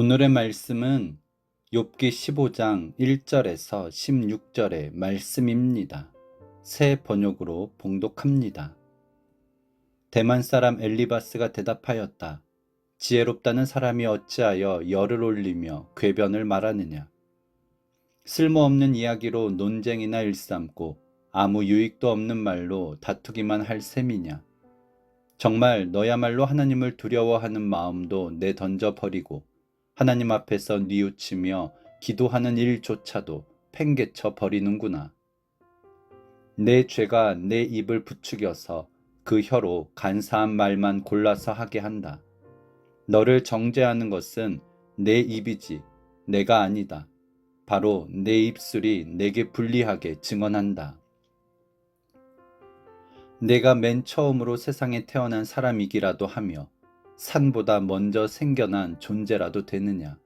오늘의 말씀은 욥기 15장 1절에서 16절의 말씀입니다. 새 번역으로 봉독합니다. 대만 사람 엘리바스가 대답하였다. 지혜롭다는 사람이 어찌하여 열을 올리며 궤변을 말하느냐. 쓸모없는 이야기로 논쟁이나 일삼고 아무 유익도 없는 말로 다투기만 할 셈이냐. 정말 너야말로 하나님을 두려워하는 마음도 내던져 버리고 하나님 앞에서 뉘우치며 기도하는 일조차도 팽개쳐 버리는구나. 내 죄가 내 입을 부추겨서 그 혀로 간사한 말만 골라서 하게 한다. 너를 정죄하는 것은 내 입이지 내가 아니다. 바로 내 입술이 내게 불리하게 증언한다. 내가 맨 처음으로 세상에 태어난 사람이기라도 하며 산보다 먼저 생겨난 존재라도 되느냐?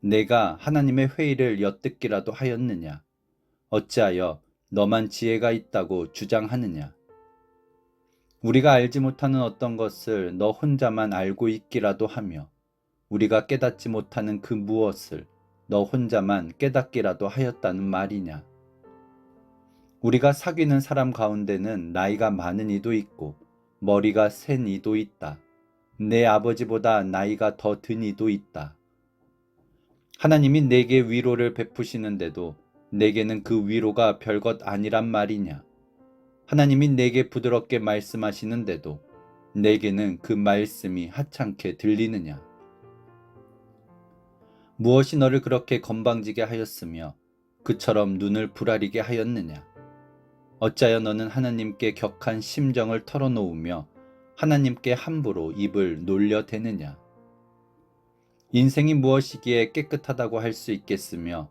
내가 하나님의 회의를 엿듣기라도 하였느냐? 어찌하여 너만 지혜가 있다고 주장하느냐? 우리가 알지 못하는 어떤 것을 너 혼자만 알고 있기라도 하며 우리가 깨닫지 못하는 그 무엇을 너 혼자만 깨닫기라도 하였다는 말이냐? 우리가 사귀는 사람 가운데는 나이가 많은 이도 있고 머리가 센 이도 있다. 내 아버지보다 나이가 더 든 이도 있다. 하나님이 내게 위로를 베푸시는데도 내게는 그 위로가 별것 아니란 말이냐? 하나님이 내게 부드럽게 말씀하시는데도 내게는 그 말씀이 하찮게 들리느냐? 무엇이 너를 그렇게 건방지게 하였으며 그처럼 눈을 부라리게 하였느냐? 어찌하여 너는 하나님께 격한 심정을 털어놓으며 하나님께 함부로 입을 놀려 대느냐? 인생이 무엇이기에 깨끗하다고 할 수 있겠으며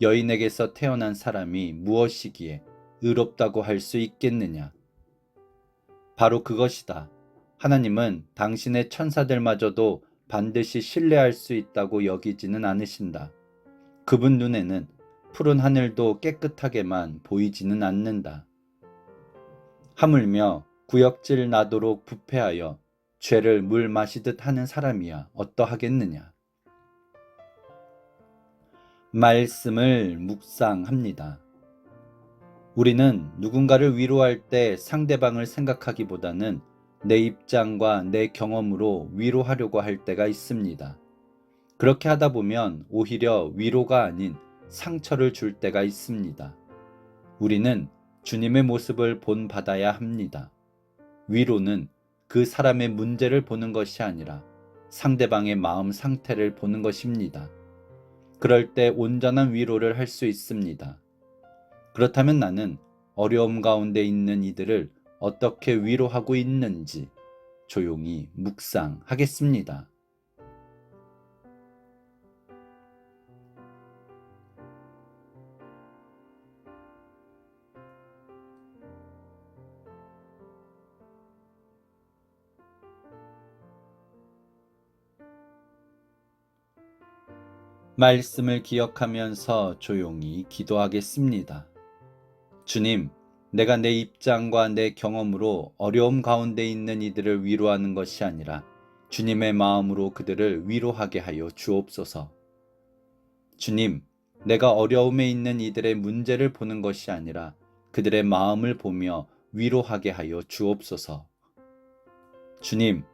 여인에게서 태어난 사람이 무엇이기에 의롭다고 할 수 있겠느냐? 바로 그것이다. 하나님은 당신의 천사들마저도 반드시 신뢰할 수 있다고 여기지는 않으신다. 그분 눈에는 푸른 하늘도 깨끗하게만 보이지는 않는다. 하물며 구역질 나도록 부패하여 죄를 물 마시듯 하는 사람이야 어떠하겠느냐. 말씀을 묵상합니다. 우리는 누군가를 위로할 때 상대방을 생각하기보다는 내 입장과 내 경험으로 위로하려고 할 때가 있습니다. 그렇게 하다 보면 오히려 위로가 아닌 상처를 줄 때가 있습니다. 우리는 주님의 모습을 본받아야 합니다. 위로는 그 사람의 문제를 보는 것이 아니라 상대방의 마음 상태를 보는 것입니다. 그럴 때 온전한 위로를 할 수 있습니다. 그렇다면 나는 어려움 가운데 있는 이들을 어떻게 위로하고 있는지 조용히 묵상하겠습니다. 말씀을 기억하면서 조용히 기도하겠습니다. 주님, 내가 내 입장과 내 경험으로 어려움 가운데 있는 이들을 위로하는 것이 아니라 주님의 마음으로 그들을 위로하게 하여 주옵소서. 주님, 내가 어려움에 있는 이들의 문제를 보는 것이 아니라 그들의 마음을 보며 위로하게 하여 주옵소서. 주님,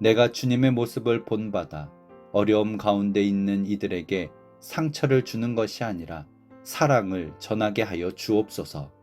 내가 주님의 모습을 본받아 어려움 가운데 있는 이들에게 상처를 주는 것이 아니라 사랑을 전하게 하여 주옵소서.